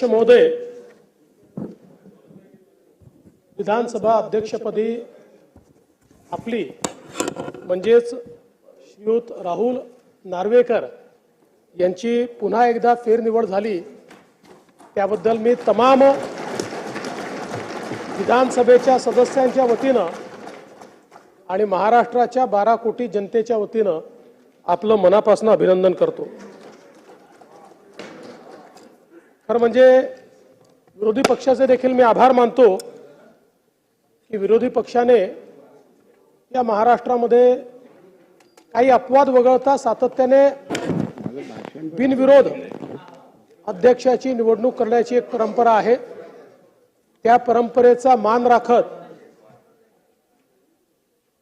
अध्यक्ष महोदय विधानसभा अध्यक्षपदी आपली म्हणजेच श्रीयुत राहुल नार्वेकर यांची पुन्हा एकदा फेरनिवड झाली. त्याबद्दल मी तमाम विधानसभेच्या सदस्यांच्या वतीनं आणि महाराष्ट्राच्या बारा कोटी जनतेच्या वतीनं आपलं मनापासून अभिनंदन करतो. खरं म्हणजे विरोधी पक्षाचे देखील मी आभार मानतो की विरोधी पक्षाने या महाराष्ट्रामध्ये काही अपवाद वगळता सातत्याने बिनविरोध अध्यक्षाची निवडणूक करण्याची एक परंपरा आहे. त्या परंपरेचा मान राखत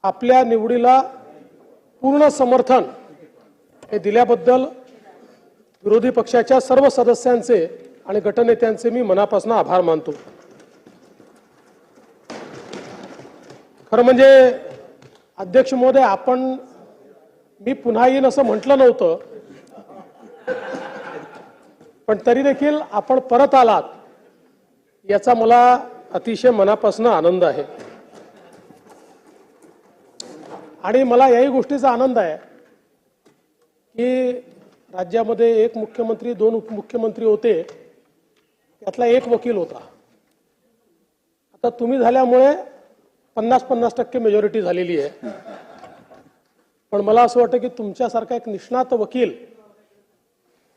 आपल्या निवडीला पूर्ण समर्थन हे दिल्याबद्दल विरोधी पक्षाच्या सर्व सदस्यांचे आणि गटनेत्यांचे मी मनापासून आभार मानतो. खरं म्हणजे अध्यक्ष महोदय आपण मी पुन्हा येईन असं म्हटलं नव्हतं. पण तरी देखील आपण परत आलात याचा मला अतिशय मनापासून आनंद आहे. आणि मला याही गोष्टीचा आनंद आहे की राज्यामध्ये एक मुख्यमंत्री दोन उपमुख्यमंत्री होते. त्यातला एक वकील होता. आता तुम्ही झाल्यामुळे पन्नास पन्नास टक्के मेजॉरिटी झालेली आहे. पण मला असं वाटतं की तुमच्यासारखा एक निष्णात वकील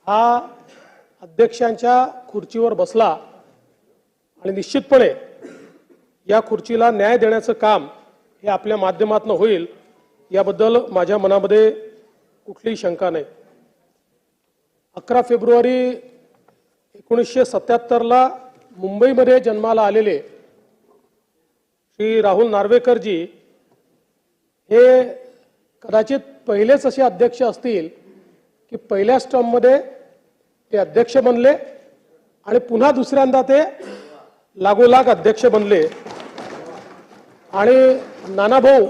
हा अध्यक्षांच्या खुर्चीवर बसला आणि निश्चितपणे या खुर्चीला न्याय देण्याचं काम हे आपल्या माध्यमातून होईल याबद्दल माझ्या मनामध्ये कुठलीही शंका नाही. अकरा फेब्रुवारी एकोणीसशे सत्याहत्तरला मुंबईमध्ये जन्माला आलेले श्री राहुल नार्वेकरजी हे कदाचित पहिलेच असे अध्यक्ष असतील की पहिल्या स्टॉममध्ये ते अध्यक्ष बनले आणि पुन्हा दुसऱ्यांदा ते लागोलाग अध्यक्ष बनले. आणि नानाभाऊ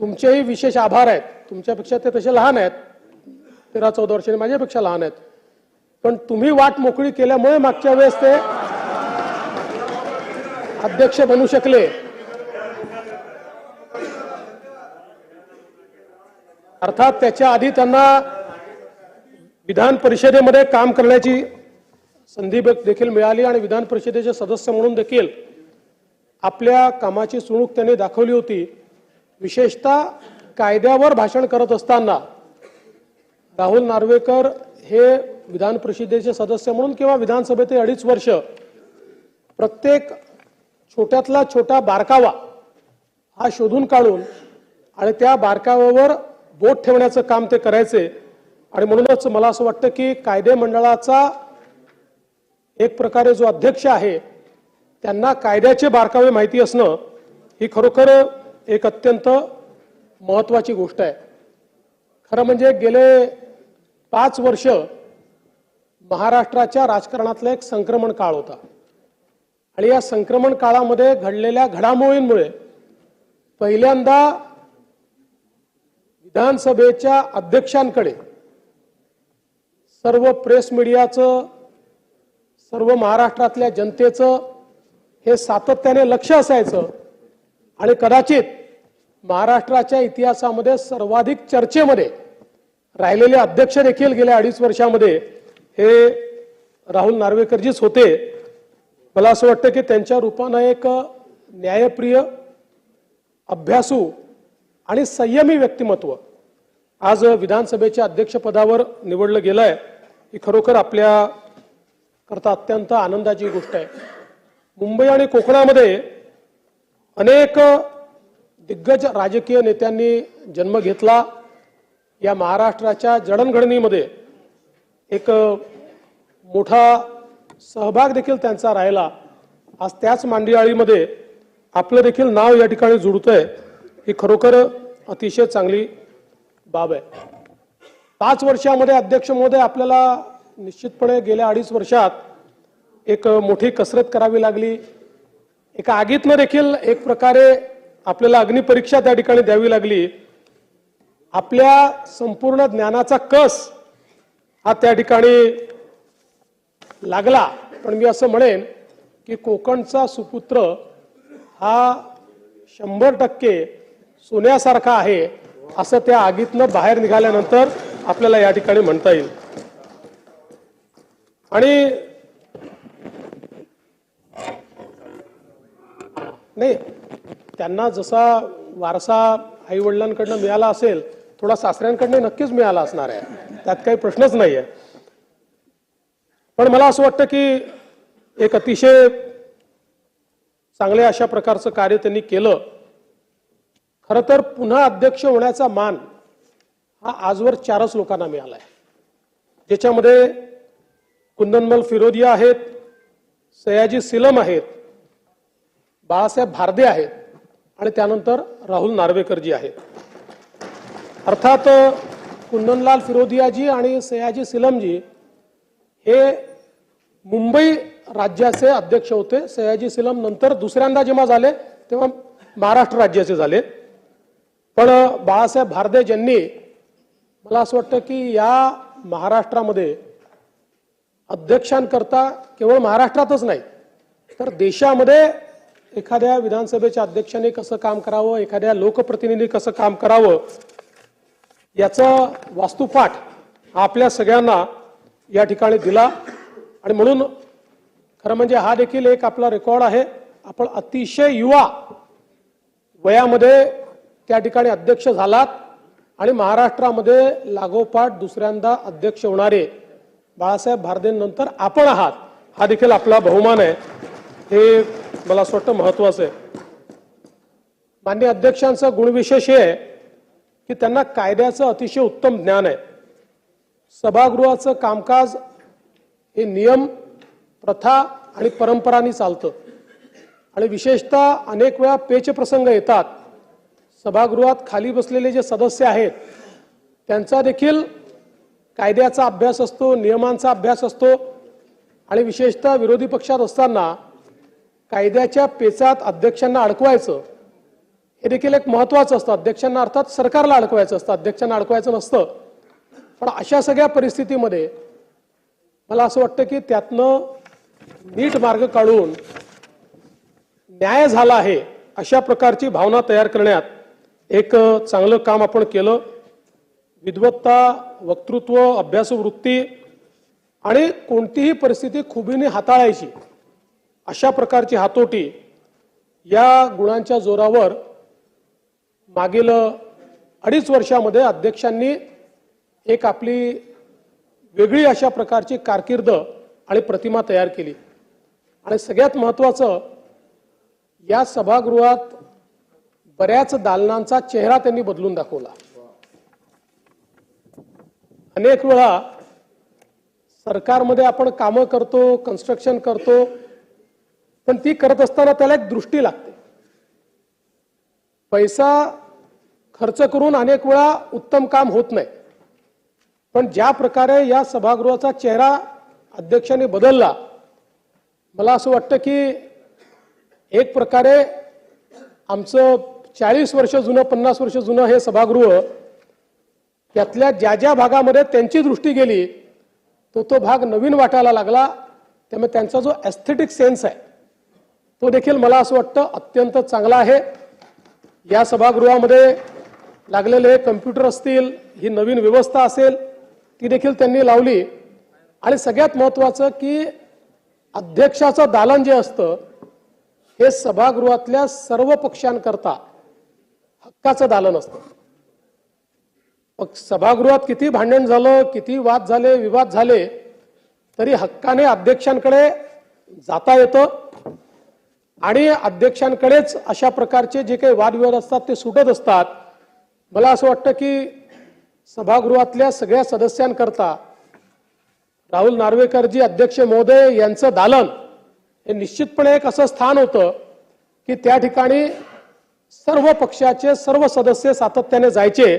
तुमचेही विशेष आभार आहेत. तुमच्यापेक्षा ते तसे लहान आहेत. तेरा चौदा वर्षांनी माझ्यापेक्षा लहान आहेत. पण तुम्ही वाट मोकळी केल्यामुळे मागच्या वेळेस ते अध्यक्ष बनू शकले. अर्थात त्याच्या आधी त्यांना विधान परिषदेमध्ये काम करण्याची संधी देखील मिळाली आणि विधान परिषदेचे सदस्य म्हणून देखील आपल्या कामाची सुणूक त्यांनी दाखवली होती. विशेषतः कायद्यावर भाषण करत असताना राहुल नार्वेकर हे विधान परिषदेचे सदस्य म्हणून किंवा विधानसभेचे अडीच वर्ष प्रत्येक छोट्यातला छोटा बारकावा हा शोधून काढून आणि त्या बारकाव्यावर बोट ठेवण्याचं काम ते करायचे. आणि म्हणूनच मला असं वाटतं की कायदे मंडळाचा एक प्रकारे जो अध्यक्ष आहे त्यांना कायद्याचे बारकावे माहिती असणं ही खरोखर एक अत्यंत महत्वाची गोष्ट आहे. खरं म्हणजे गेले पाच वर्ष महाराष्ट्राच्या राजकारणातला एक संक्रमण काळ होता. आणि या संक्रमण काळामध्ये घडलेल्या घडामोडींमुळे पहिल्यांदा विधानसभेच्या अध्यक्षांकडे सर्व प्रेस मीडियाचं सर्व महाराष्ट्रातल्या जनतेचं हे सातत्याने लक्ष असायचं. आणि कदाचित महाराष्ट्राच्या इतिहासामध्ये सर्वाधिक चर्चेमध्ये राहिलेले अध्यक्ष देखील गेल्या अडीच वर्षामध्ये हे राहुल नार्वेकरजीच होते. मला असं वाटतं की त्यांच्या रूपानं एक न्यायप्रिय अभ्यासू आणि संयमी व्यक्तिमत्व आज विधानसभेच्या अध्यक्षपदावर निवडलं गेलं आहे ही खरोखर आपल्या करता अत्यंत आनंदाची गोष्ट आहे. मुंबई आणि कोकणामध्ये अनेक दिग्गज राजकीय नेत्यांनी जन्म घेतला. या महाराष्ट्राच्या जडणघडणीमध्ये एक मोठा सहभाग देखील त्यांचा राहिला. आज त्याच मांडियाळीमध्ये आपलं देखील नाव या ठिकाणी जुळतंय ही खरोखर अतिशय चांगली बाब आहे. पाच वर्षामध्ये अध्यक्ष महोदय आपल्याला निश्चितपणे गेल्या अडीच वर्षात एक मोठी कसरत करावी लागली. एका आगीतनं देखील एक प्रकारे आपल्याला अग्निपरीक्षा त्या ठिकाणी द्यावी लागली. आपल्या संपूर्ण ज्ञानाचा कस हा त्या ठिकाणी लागला. पण मी असं म्हणेन की कोकणचा सुपुत्र हा शंभर टक्के सोन्यासारखा आहे असं त्या आगीतनं बाहेर निघाल्यानंतर आपल्याला या ठिकाणी म्हणता येईल. आणि नाही त्यांना जसा वारसा आई वडिलांकडनं मिळाला असेल थोडा सासऱ्यांकडनं नक्कीच मिळाला असणार आहे. त्यात काही प्रश्नच नाही आहे पण मला असं वाटतं की एक अतिशय चांगल्या अशा प्रकारचं कार्य त्यांनी केलं. खरं तर पुन्हा अध्यक्ष होण्याचा मान हा आजवर चारच लोकांना मिळाला आहे ज्याच्यामध्ये कुंदनमल फिरोदिया आहेत सयाजी सिलम आहेत बाळासाहेब भारदे आहेत आणि त्यानंतर राहुल नार्वेकरजी आहेत. अर्थात कुंदनलाल फिरोदियाजी आणि सयाजी सिलमजी हे मुंबई राज्याचे अध्यक्ष होते. सयाजी सिलम नंतर दुसऱ्यांदा जेव्हा झाले तेव्हा महाराष्ट्र राज्याचे झाले. पण बाळासाहेब भारदे ज्यांनी मला असं वाटतं की या महाराष्ट्रामध्ये अध्यक्षांकरता केवळ महाराष्ट्रातच नाही तर देशामध्ये एखाद्या विधानसभेच्या अध्यक्षाने कसं काम करावं एखाद्या लोकप्रतिनिधी कसं काम करावं याचा वास्तुपाठ हा आपल्या सगळ्यांना या ठिकाणी दिला. आणि म्हणून खरं म्हणजे हा देखील एक आपला रेकॉर्ड आहे. आपण अतिशय युवा वयामध्ये त्या ठिकाणी अध्यक्ष झालात. आणि महाराष्ट्रामध्ये लागोपाठ दुसऱ्यांदा अध्यक्ष होणारे बाळासाहेब भारदेंनंतर आपण आहात हा देखील आपला बहुमान आहे. हे मला असं वाटतं महत्वाचं आहे. मान्य अध्यक्षांचा गुणविशेष हे आहे. की त्यांना कायद्याचं अतिशय उत्तम ज्ञान आहे. सभागृहाचं कामकाज हे नियम प्रथा आणि परंपरांनी चालतं. आणि विशेषतः अनेक वेळा पेच प्रसंग येतात. सभागृहात खाली बसलेले जे सदस्य आहेत त्यांचा देखील कायद्याचा अभ्यास असतो नियमांचा अभ्यास असतो. आणि विशेषतः विरोधी पक्षात असताना कायद्याच्या पेचात अध्यक्षांना अडकवायचं हे देखील एक महत्वाचं असतं. अध्यक्षांना अर्थात सरकारला अडकवायचं असतं. अध्यक्षांना अडकवायचं नसतं. पण अशा सगळ्या परिस्थितीमध्ये मला असं वाटतं की त्यातनं नीट मार्ग काढून न्याय झाला आहे अशा प्रकारची भावना तयार करण्यात एक चांगलं काम आपण केलं. विद्वत्ता वक्तृत्व अभ्यासवृत्ती आणि कोणतीही परिस्थिती खुबीने हाताळायची अशा प्रकारची हातोटी या गुणांच्या जोरावर मागील अडीच वर्षामध्ये अध्यक्षांनी एक आपली वेगळी अशा प्रकारची कारकीर्द आणि प्रतिमा तयार केली. आणि सगळ्यात महत्वाचं या सभागृहात बऱ्याच दालनांचा चेहरा त्यांनी बदलून दाखवला. अनेक वेळा सरकारमध्ये आपण कामं करतो कन्स्ट्रक्शन करतो पण ती करत असताना त्याला एक दृष्टी लागते. पैसा खर्च करून अनेक वेळा उत्तम काम होत नाही. पण ज्या प्रकारे या सभागृहाचा चेहरा अध्यक्षांनी बदलला मला असं वाटतं की एक प्रकारे आमचं चाळीस वर्ष जुनं पन्नास वर्ष जुनं हे सभागृह त्यातल्या ज्या ज्या भागामध्ये त्यांची दृष्टी गेली तो तो भाग नवीन वाटायला लागला. त्यामुळे त्यांचा जो एस्थेटिक सेन्स आहे तो देखील मला असं वाटतं अत्यंत चांगला आहे. या सभागृहामध्ये लागलेले कम्प्युटर असतील ही नवीन व्यवस्था असेल ती देखील त्यांनी लावली. आणि सगळ्यात महत्वाचं की अध्यक्षाचं दालन जे असतं हे सभागृहातल्या सर्व पक्षांकरता हक्काचं दालन असतं. मग सभागृहात किती भांडण झालं किती वाद झाले विवाद झाले तरी हक्काने अध्यक्षांकडे जाता येतं. आणि अध्यक्षांकडेच अशा प्रकारचे जे काही वादविवाद असतात ते सुटत असतात. मला असं वाटतं की सभागृहातल्या सगळ्या सदस्यांकरता राहुल नार्वेकरजी अध्यक्ष महोदय यांचं दालन हे निश्चितपणे एक असं स्थान होतं की त्या ठिकाणी सर्व पक्षाचे सर्व सदस्य सातत्याने जायचे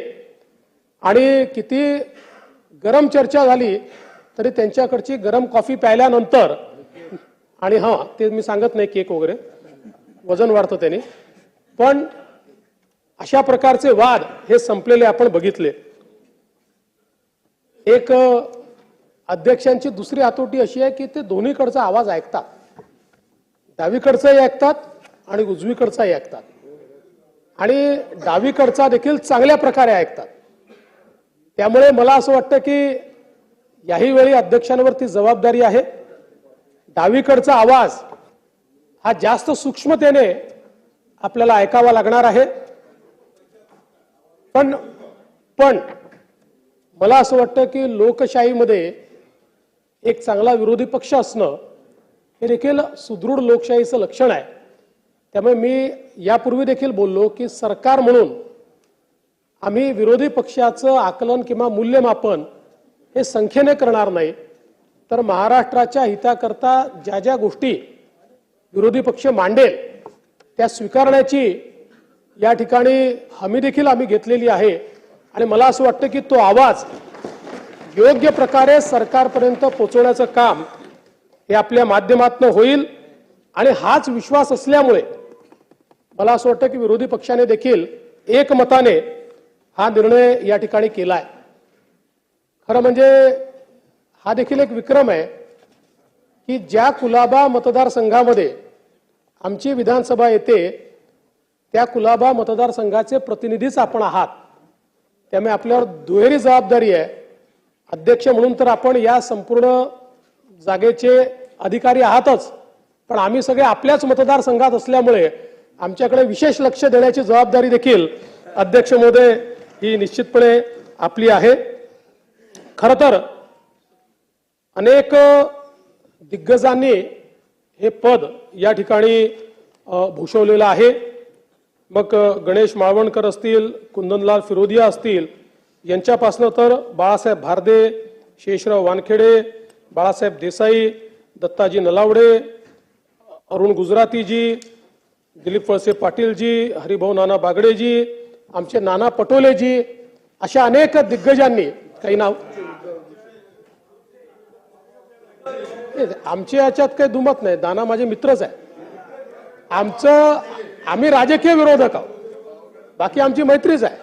आणि किती गरम चर्चा झाली तरी त्यांच्याकडची गरम कॉफी प्यायल्यानंतर आणि हां ते मी सांगत नाही केक वगैरे वजन वाढतं त्याने पण अशा प्रकारचे वाद हे संपलेले आपण बघितले. एक अध्यक्षांची दुसरी हातोटी अशी आहे की ते दोन्हीकडचा आवाज ऐकतात. डावीकडचाही ऐकतात आणि उजवीकडचाही ऐकतात. आणि डावीकडचा देखील चांगल्या प्रकारे ऐकतात. त्यामुळे मला असं वाटतं की याही वेळी अध्यक्षांवरती जबाबदारी आहे. डावीकडचा आवाज हा जास्त सूक्ष्मतेने आपल्याला ऐकावा लागणार आहे. पण पण मला असं वाटतं की लोकशाहीमध्ये एक चांगला विरोधी पक्ष असणं हे देखील सुदृढ लोकशाहीचं लक्षण आहे. त्यामुळे मी यापूर्वी देखील बोललो की सरकार म्हणून आम्ही विरोधी पक्षाचं आकलन किंवा मूल्यमापन हे संख्येने करणार नाही तर महाराष्ट्राच्या हिताकरता ज्या ज्या गोष्टी विरोधी पक्ष मांडेल त्या स्वीकारण्याची या ठिकाणी हमी देखील आम्ही घेतलेली आहे. आणि मला असं वाटतं की तो आवाज योग्य प्रकारे सरकारपर्यंत पोहोचवण्याचं काम हे आपल्या माध्यमातनं होईल. आणि हाच विश्वास असल्यामुळे मला असं वाटतं की विरोधी पक्षाने देखील एकमताने हा निर्णय या ठिकाणी केलाय. खरं म्हणजे हा देखील एक विक्रम आहे की ज्या कुलाबा मतदारसंघामध्ये आमची विधानसभा येते त्या कुलाबा मतदारसंघाचे प्रतिनिधीच आपण आहात. त्यामुळे आपल्यावर दुहेरी जबाबदारी आहे. अध्यक्ष म्हणून तर आपण या संपूर्ण जागेचे अधिकारी आहातच. पण आम्ही सगळे आपल्याच मतदारसंघात असल्यामुळे आमच्याकडे विशेष लक्ष देण्याची जबाबदारी देखील अध्यक्ष महोदय ही निश्चितपणे आपली आहे. खर तर अनेक दिग्गजांनी हे पद या ठिकाणी भूषवलेलं आहे. मग गणेश माळवणकर असतील कुंदनलाल फिरोदिया असतील यांच्यापासनं तर बाळासाहेब भारदे शेषराव वानखेडे बाळासाहेब देसाई दत्ताजी नलावडे अरुण गुजरातीजी दिलीप वळसे पाटीलजी हरिभाऊ नाना बागडेजी आमचे नाना पटोलेजी अशा अनेक दिग्गजांनी काही नाव आमच्या याच्यात काही दुमत नाही. नाना माझे मित्रच आहे आमचं आम्ही राजकीय विरोधक आहोत. बाकी आमची मैत्रीच आहे.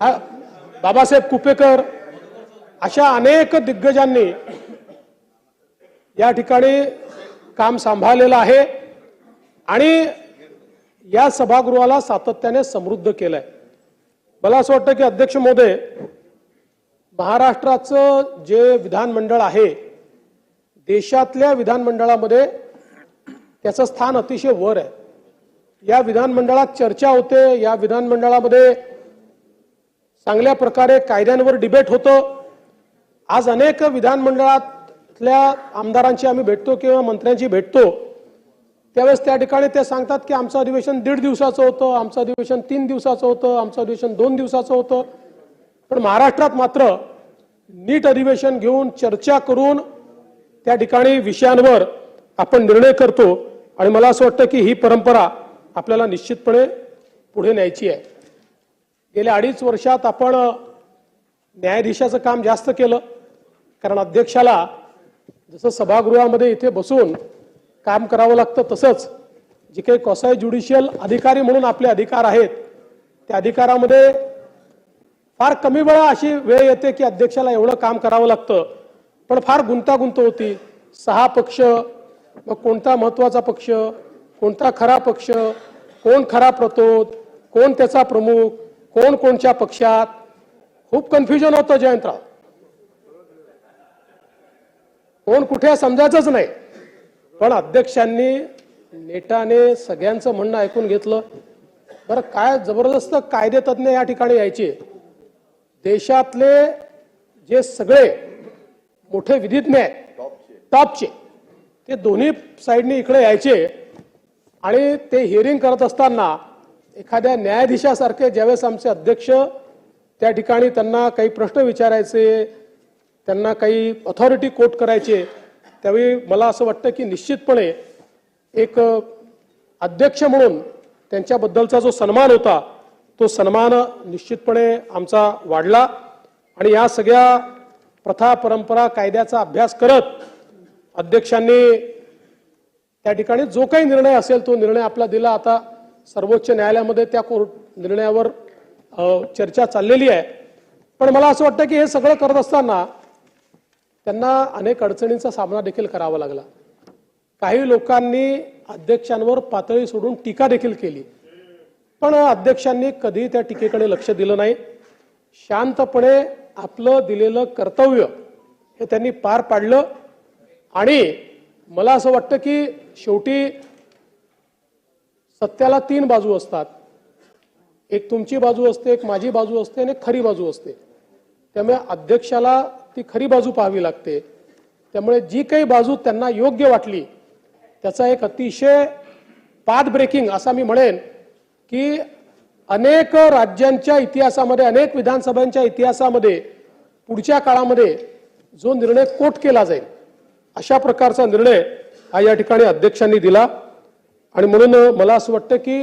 हा, बाबासाहेब कुपेकर अशा अनेक दिग्गजांनी या ठिकाणी काम सांभाळलेलं आहे आणि या सभागृहाला सातत्याने समृद्ध केलंय. मला असं वाटतं की अध्यक्ष मोदे महाराष्ट्राचं जे विधानमंडळ आहे देशातल्या विधानमंडळामध्ये त्याचं स्थान अतिशय वर आहे. या विधानमंडळात चर्चा होते या विधानमंडळामध्ये चांगल्या प्रकारे कायद्यांवर डिबेट होतं. आज अनेक विधानमंडळातल्या आमदारांची आम्ही भेटतो किंवा मंत्र्यांची भेटतो. त्यावेळेस त्या ठिकाणी ते सांगतात की आमचं अधिवेशन दीड दिवसाचं होतं आमचं अधिवेशन तीन दिवसाचं होतं आमचं अधिवेशन दोन दिवसाचं होतं. पण महाराष्ट्रात मात्र नीट अधिवेशन घेऊन चर्चा करून त्या ठिकाणी विषयांवर आपण निर्णय करतो आणि मला असं वाटतं की ही परंपरा आपल्याला निश्चितपणे पुढे न्यायची आहे. गेल्या अडीच वर्षात आपण न्यायाधीशाचं काम जास्त केलं. कारण अध्यक्षाला जसं सभागृहामध्ये इथे बसून काम करावं लागतं तसंच जे काही कॉसाय ज्युडिशियल अधिकारी म्हणून आपले अधिकार आहेत त्या अधिकारामध्ये फार कमी वेळा अशी वेळ येते की अध्यक्षाला एवढं काम करावं लागतं. पण फार गुंतागुंत होती. सहा पक्ष मग कोणता महत्त्वाचा पक्ष कोणता खरा पक्ष कोण खरा प्रतोद कोण त्याचा प्रमुख कोण कोणत्या पक्षात? खूप कन्फ्युजन होतं जयंतराव. कोण कुठे समजायचंच नाही. पण अध्यक्षांनी नेटाने सगळ्यांचं म्हणणं ऐकून घेतलं. बरं काय जबरदस्त कायदेतज्ञ या ठिकाणी यायचे. देशातले जे सगळे मोठे विधिज्ञ आहेत टॉपचे. ते दोन्ही साईडने इकडे यायचे आणि ते हिअरिंग करत असताना एखाद्या न्यायाधीशासारखे ज्यावेळेस आमचे अध्यक्ष त्या ठिकाणी त्यांना काही प्रश्न विचारायचे त्यांना काही ऑथॉरिटी कोट करायचे त्यावेळी मला असं वाटतं की निश्चितपणे एक अध्यक्ष म्हणून त्यांच्याबद्दलचा जो सन्मान होता तो सन्मान निश्चितपणे आमचा वाढला. आणि या सगळ्या प्रथा परंपरा कायद्याचा अभ्यास करत अध्यक्षांनी त्या ठिकाणी जो काही निर्णय असेल तो निर्णय आपला दिला. आता सर्वोच्च न्यायालयामध्ये त्या कोर्ट निर्णयावर चर्चा चाललेली आहे. पण मला असं वाटतं की हे सगळं करत असताना त्यांना अनेक अडचणींचा सामना देखील करावा लागला. काही लोकांनी अध्यक्षांवर पातळी सोडून टीका देखील केली. पण अध्यक्षांनी कधी त्या टीकेकडे लक्ष दिलं नाही. शांतपणे आपलं दिलेलं कर्तव्य हे त्यांनी पार पाडलं. आणि मला असं वाटतं की शेवटी सत्याला तीन बाजू असतात. एक तुमची बाजू असते एक माझी बाजू असते आणि एक खरी बाजू असते. त्यामुळे अध्यक्षाला ती खरी बाजू पाहावी लागते. त्यामुळे जी काही बाजू त्यांना योग्य वाटली त्याचा एक अतिशय पाथ ब्रेकिंग असा मी म्हणेन की अनेक राज्यांच्या इतिहासामध्ये अनेक विधानसभांच्या इतिहासामध्ये पुढच्या काळामध्ये जो निर्णय कोट केला जाईल अशा प्रकारचा निर्णय हा या ठिकाणी अध्यक्षांनी दिला. आणि म्हणून मला असं वाटतं की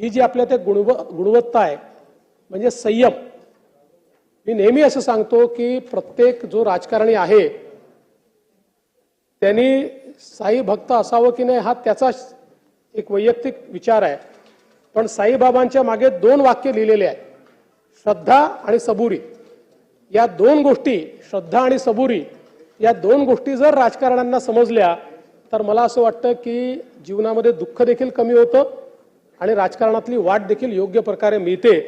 ही जी आपल्या त्या गुणव गुणवत्ता आहे म्हणजे संयम मी नेहमी असं सांगतो की प्रत्येक जो राजकारणी आहे त्यांनी साई भक्त असावं की नाही हा त्याचा एक वैयक्तिक विचार आहे. पण साईबाबांच्या मागे दोन वाक्य लिहिलेले आहेत श्रद्धा आणि सबुरी. या दोन गोष्टी श्रद्धा आणि सबुरी या दोन गोष्टी जर राजकारण्यांना समजल्या तर मला असं वाटतं की जीवनामध्ये दुःख देखील कमी होतं आणि राजकारणातली वाट देखील योग्य प्रकारे मिळते.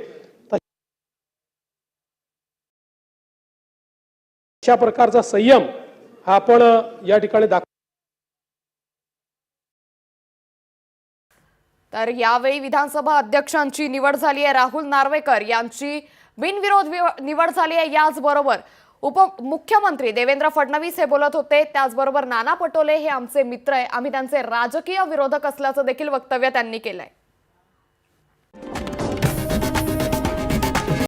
अशा प्रकारचा संयम हा आपण या ठिकाणी दाखव तर यावेळी विधानसभा अध्यक्षांची निवड झाली आहे राहुल नार्वेकर. यांची बिनविरोध निवड झाली आहे याचबरोबर. उपमुख्यमंत्री देवेंद्र फडणवीस हे बोलत होते. त्याचबरोबर नाना पटोले हे आमचे मित्र आहे. आम्ही त्यांचे राजकीय विरोधक असल्याचं देखील वक्तव्य त्यांनी केलंय.